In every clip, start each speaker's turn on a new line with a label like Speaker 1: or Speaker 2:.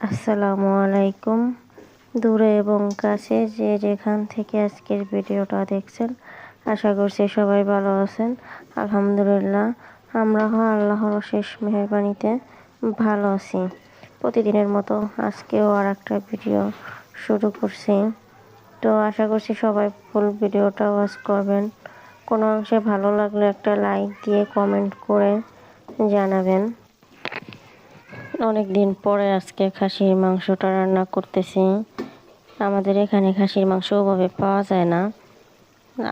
Speaker 1: আসসালামু আলাইকুম। দূরে এবং কাছে যে যেখান থেকে আজকের ভিডিওটা দেখছেন, আশা করছি সবাই ভালো আছেন। আলহামদুলিল্লাহ, আমরা আল্লাহর শেষ মেহরবানিতে ভালো আছি। প্রতিদিনের মতো আজকেও আর একটা ভিডিও শুরু করছি। তো আশা করছি সবাই ফুল ভিডিওটা ওয়াচ করবেন। কোনো অংশে ভালো লাগলে একটা লাইক দিয়ে কমেন্ট করে জানাবেন। অনেক দিন পরে আজকে খাসির মাংসটা রান্না করতেছি। আমাদের এখানে খাসির মাংস ওভাবে পাওয়া যায় না।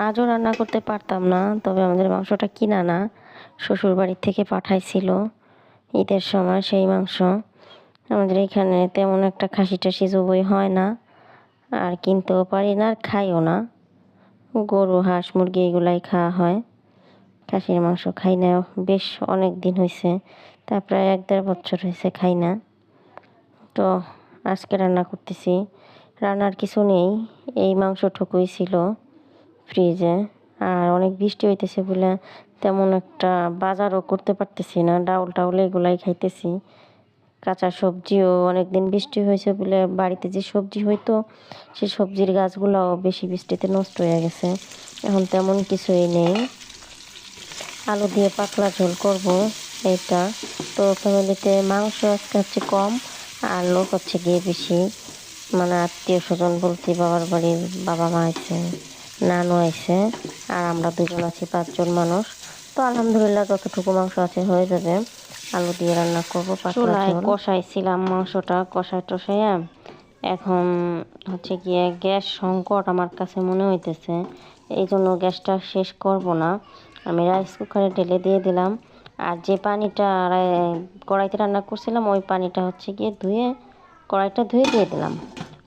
Speaker 1: আজও রান্না করতে পারতাম না, তবে আমাদের মাংসটা কিনা না শ্বশুর বাড়ির থেকে পাঠাইছিল ঈদের সময় সেই মাংস। আমাদের এখানে তেমন একটা খাসি টাসি জবই হয় না, আর কিনতেও পারি না আর খাইও না। গরু, হাঁস, মুরগি এগুলাই খাওয়া হয়। খাসির মাংস খাই না, বেশ অনেক দিন হয়েছে তা প্রায় এক দেড় বছর হয়েছে খাই না। তো আজকে রান্না করতেছি। রান্নার কিছু নেই। এই মাংস মাংসটুকুই ছিল ফ্রিজে। আর অনেক বৃষ্টি হইতেছে বলে তেমন একটা বাজারও করতে পারতেছি না। ডাউল টাউল এগুলাই খাইতেছি। কাঁচা সবজিও অনেক দিন বৃষ্টি হয়েছে বলে বাড়িতে যে সবজি হইতো, সে সবজির গাছগুলোও বেশি বৃষ্টিতে নষ্ট হয়ে গেছে। এখন তেমন কিছুই নেই। আলু দিয়ে পাতলা ঝোল করব। এটা। তো ফ্যামিলিতে মাংস আজকে হচ্ছে কম আর লোক হচ্ছে গিয়ে বেশি। মানে আত্মীয় স্বজন বলতে বাবার বাড়ির বাবা মা আছে নানু আছে আর আমরা দুজন আছি পাঁচজন মানুষ। তো আলহামদুলিল্লাহ যতটুকু মাংস আছে হয়ে যাবে। আলু দিয়ে রান্না করব চুলায় কষাইছিলাম মাংসটা কষাই টসাইয়া এখন হচ্ছে গিয়ে গ্যাস সংকট আমার কাছে মনে হইতেছে। এই জন্য গ্যাসটা শেষ করব না। আমি রাইস কুকারে ঢেলে দিয়ে দিলাম। আর যে পানিটা কড়াইতে রান্না করছিলাম, ওই পানিটা হচ্ছে গিয়ে ধুয়ে, কড়াইটা ধুয়ে দিয়ে দিলাম।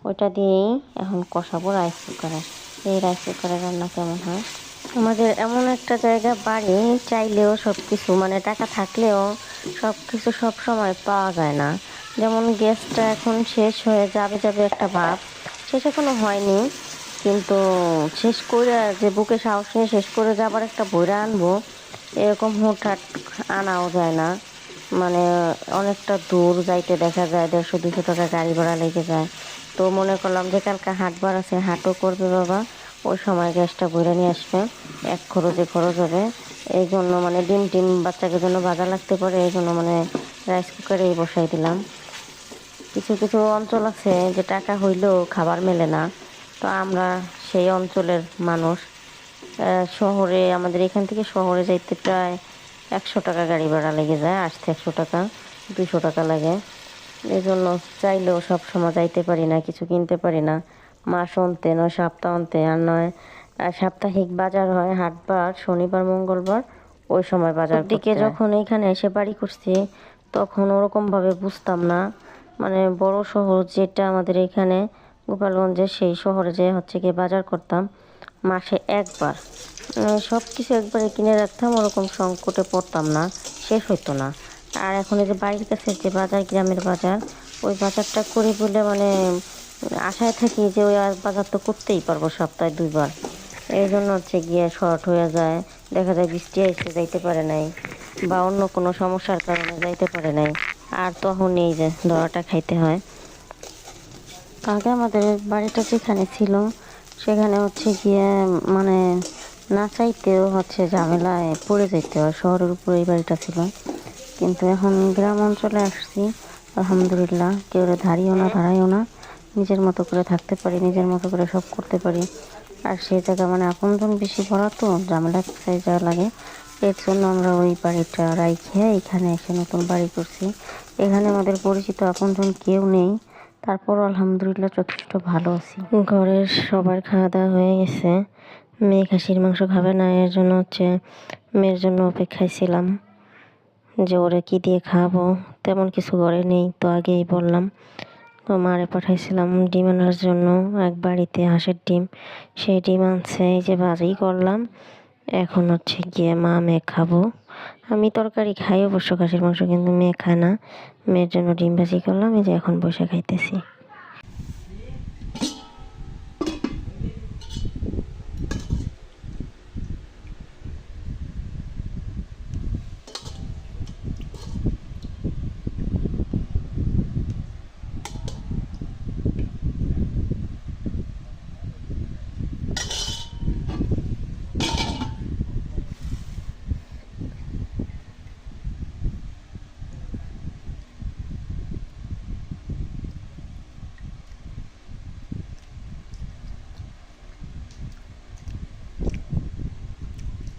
Speaker 1: ওইটা দিয়েই এখন কষাবো রাইস কুকারে এই রাইস কুকারে রান্না কেমন হয়? আমাদের এমন একটা জায়গা, বাড়ি, চাইলেও সব কিছু মানে টাকা থাকলেও সব কিছু সব সময় পাওয়া যায় না। যেমন গ্যাসটা এখন শেষ হয়ে যাবে যাবে একটা ভাব। শেষ এখনও হয়নি, কিন্তু শেষ করে যে বুকে সাহস নিয়ে শেষ করে যাবার একটা বইরা আনব এরকম হুটহাট আনাও যায় না। মানে অনেকটা দূর যাইতে দেখা যায়, দেড়শো দুশো টাকা গাড়ি ভাড়া লেগে যায়। তো মনে করলাম যে কালকে হাটবার আছে, হাটও করবে বাবা। ওই সময় গ্যাসটা ভরে নিয়ে আসবে। এক খরচে খরচ হবে। এই জন্য মানে ডিম টিম বাচ্চাকে জন্য বাজার লাগতে পারে, এই জন্য মানে রাইস কুকারেই বসাই দিলাম। কিছু কিছু অঞ্চল আছে যে টাকা হইলেও খাবার মেলে না। তো আমরা সেই অঞ্চলের মানুষ। শহরে আমাদের এখান থেকে শহরে যাইতে প্রায় একশো টাকা গাড়ি ভাড়া লেগে যায় আসতে একশো টাকা দুশো টাকা লাগে। এই জন্য চাইলেও সব সময় যাইতে পারি না কিছু কিনতে পারি না। মাস অন্তে নয় সপ্তাহ অন্তে আর নয় সাপ্তাহিক বাজার হয় হাটবার শনিবার মঙ্গলবার ওই সময় বাজার দিকে যখন এখানে এসে বাড়ি করছি তখন ওরকমভাবে বুঝতাম না। মানে বড় শহর যেটা আমাদের এখানে গোপালগঞ্জে সেই শহরে যে হচ্ছে গিয়ে বাজার করতাম মাসে একবার। সব কিছু একবারে কিনে রাখতাম, ওরকম সংকটে পড়তাম না, শেষ হইতো না। আর এখন এই যে বাড়ির কাছে যে বাজার, গ্রামের বাজার, ওই বাজারটা করি বলে মানে আশায় থাকি যে ওই বাজার তো করতেই পারব সপ্তাহে দুইবার। এই জন্য হচ্ছে গিয়ে শর্ট হয়ে যায়, দেখা যায় বৃষ্টি এসে যাইতে পারে নাই, বা অন্য কোনো সমস্যার কারণে যাইতে পারে নাই। আর তখন এই যে ধরাটা খাইতে হয়। আগে আমাদের বাড়িটা যেখানে ছিল সেখানে হচ্ছে গিয়ে মানে না চাইতেও হচ্ছে ঝামেলায় পড়ে যেতে হয়। শহরের উপরে এই বাড়িটা ছিল। কিন্তু এখন গ্রাম অঞ্চলে আসছি, আলহামদুলিল্লাহ। কেউ ধারিও না ধারাইও না। নিজের মতো করে থাকতে পারি, নিজের মতো করে সব করতে পারি। আর সেই জায়গা মানে আপনজন বেশি ভরা তো, ঝামেলা চাই যা লাগে। এর জন্য আমরা ওই বাড়িটা রাইখে এখানে এসে নতুন বাড়ি করছি। এখানে আমাদের পরিচিত আপনজন কেউ নেই। তারপর আলহামদুলিল্লাহ যথেষ্ট ভালো আছি। ঘরের সবার খাওয়া দাওয়া হয়ে গেছে। মেয়ে খাসির মাংস খাবে না, এর জন্য হচ্ছে মেয়ের জন্য অপেক্ষায় ছিলাম। যে ওরা কী দিয়ে খাব? তেমন কিছু ঘরে নেই, তো আগেই বললাম। তো মারে পাঠাইছিলাম ডিম আনার জন্য, এক বাড়িতে হাঁসের ডিম। সেই ডিম আনছে, এই যে ভাজি করলাম। এখন হচ্ছে গিয়ে মা মেয়ে খাব। আমি তরকারি খাই, অবশ্য খাসির মাংস কিন্তু মেয়ে খায় না। মেয়ের জন্য ডিম ভাজি করলাম, এই যে এখন বসে খাইতেছি।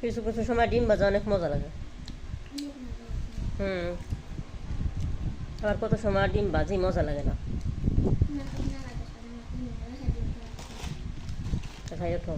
Speaker 2: কিছু কিছু সময় ডিম ভাজা অনেক মজা লাগে হুম আবার কত সময় ডিম ভাজি মজা লাগে না খাই ওঠো